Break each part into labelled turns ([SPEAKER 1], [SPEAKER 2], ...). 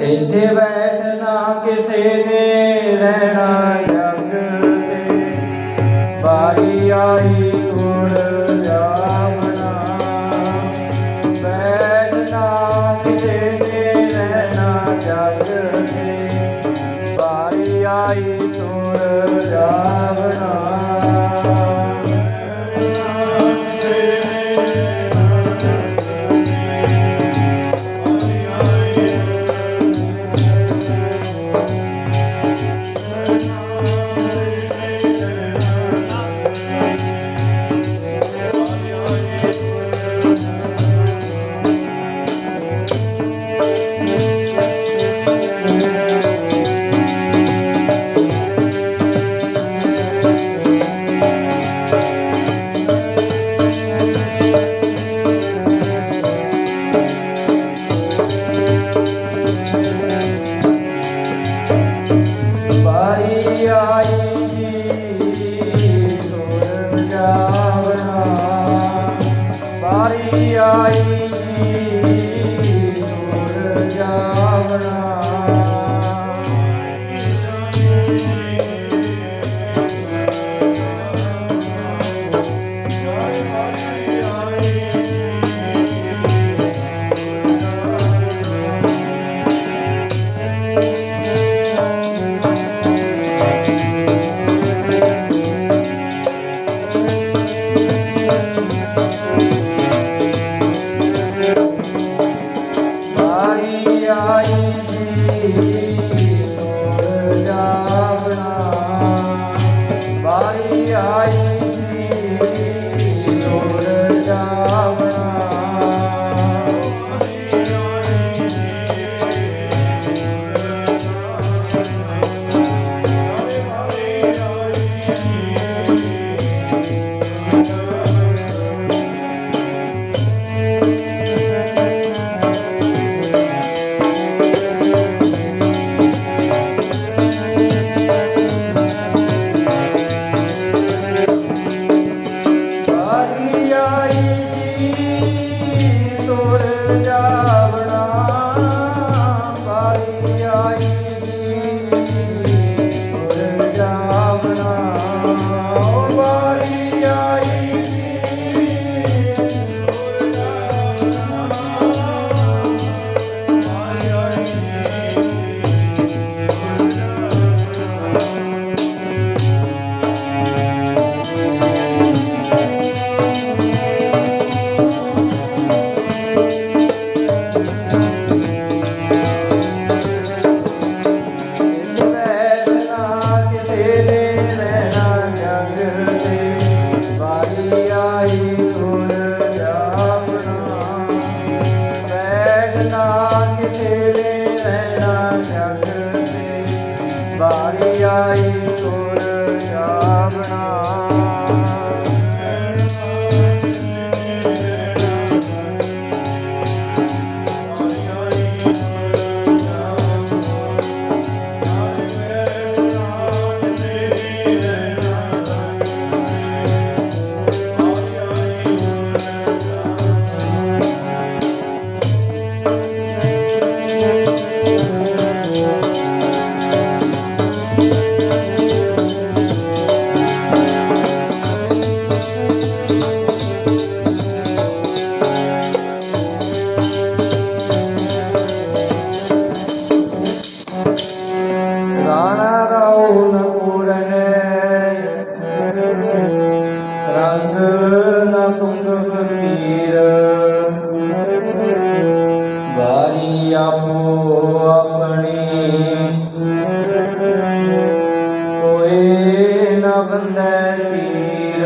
[SPEAKER 1] ਇੱਥੇ ਬੈਠਣਾ ਕਿਸੇ ਨੇ ਰਹਿਣਾ ਜਗ ਤੇ। ਬਾਰੀ ਆਈ आई ਕੋਏ ਨਾ ਤੀਰ।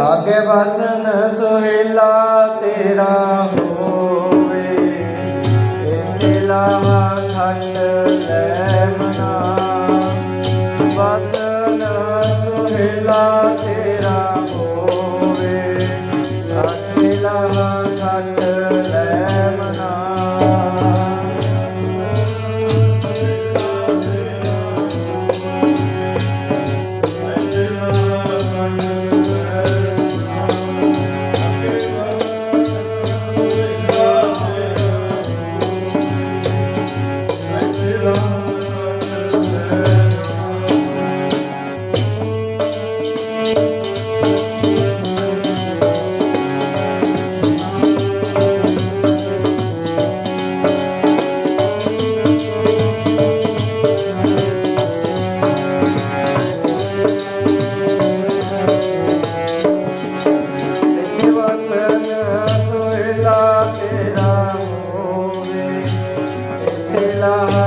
[SPEAKER 1] ਆਗੇ ਵਸਨ ਸੋਹਿਲਾ ਤੇਰਾ love.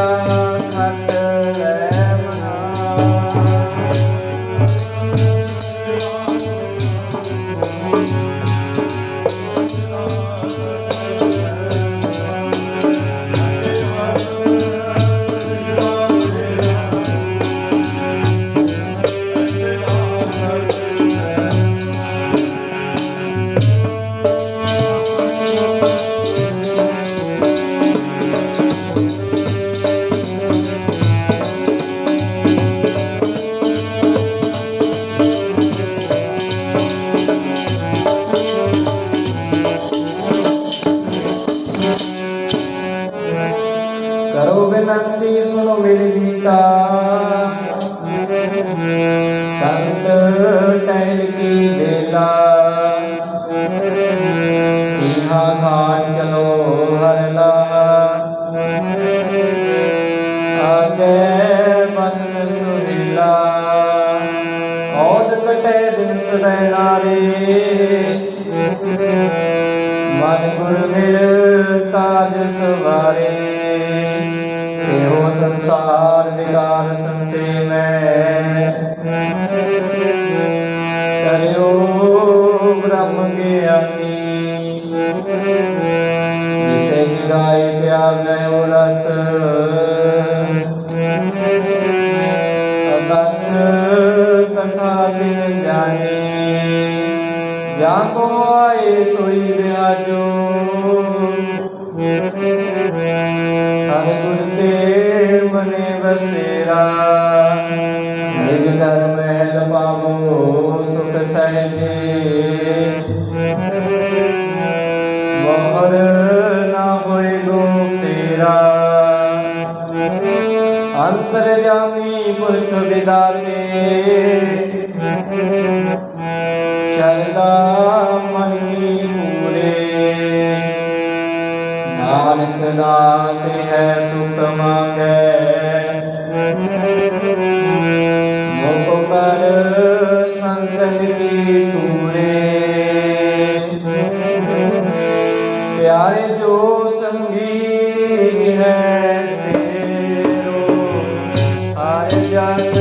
[SPEAKER 1] love. grande es su. ਸੰਸਾਰ ਵਿਕਾਰ ਸੰਸੇ ਕਵਿਤਾ ਤੇ just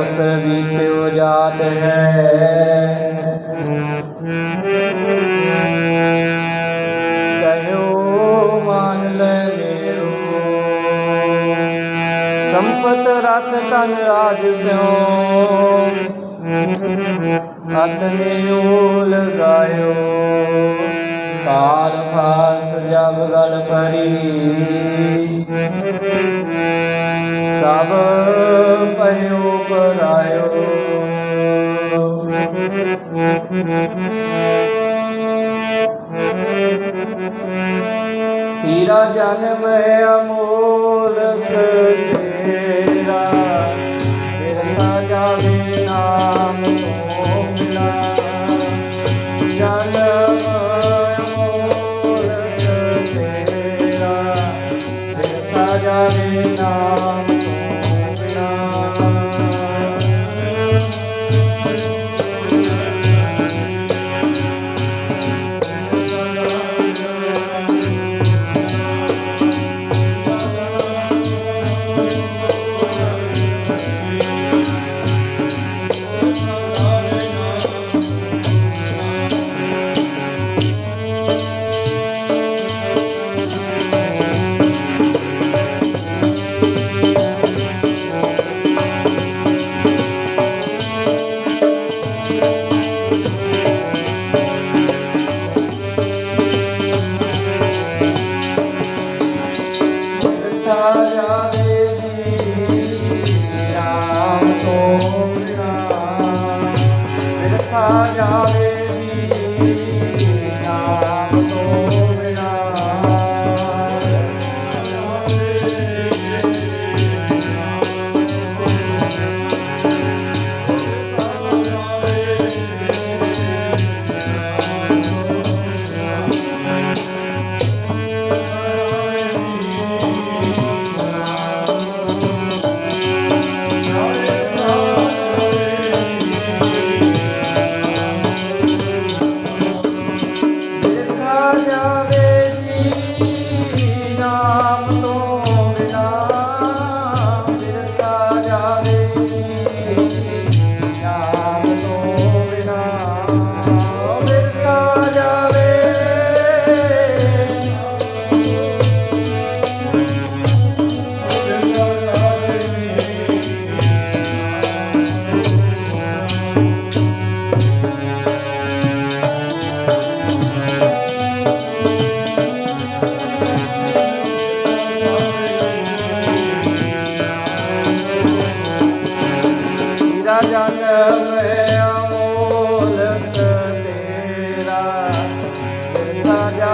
[SPEAKER 1] ਅਵਸਰ ਬੀਤਿਓ ਜਾਤ ਹੈ। ਕਹਿਓ, ਮਾਨ ਲੈ ਮੇਰੋ। ਸੰਪਤ ਰਤ ਤਨ ਰਾਜ ਸਿਓ ਅਤਨਿਓ ਲਗਾਇਓ ਕਾਲ ਫਾਸ ਜਬ ਗਲ ਪਰੀ ਸਭ ਹੀਰਾ ਜਨਮ ਅਮੋ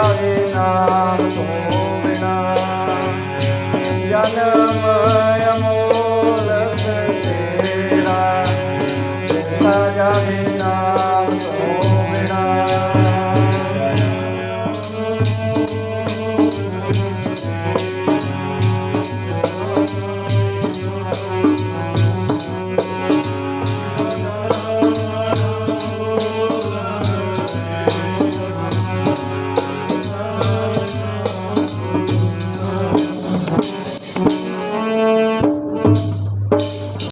[SPEAKER 1] Radhe Nam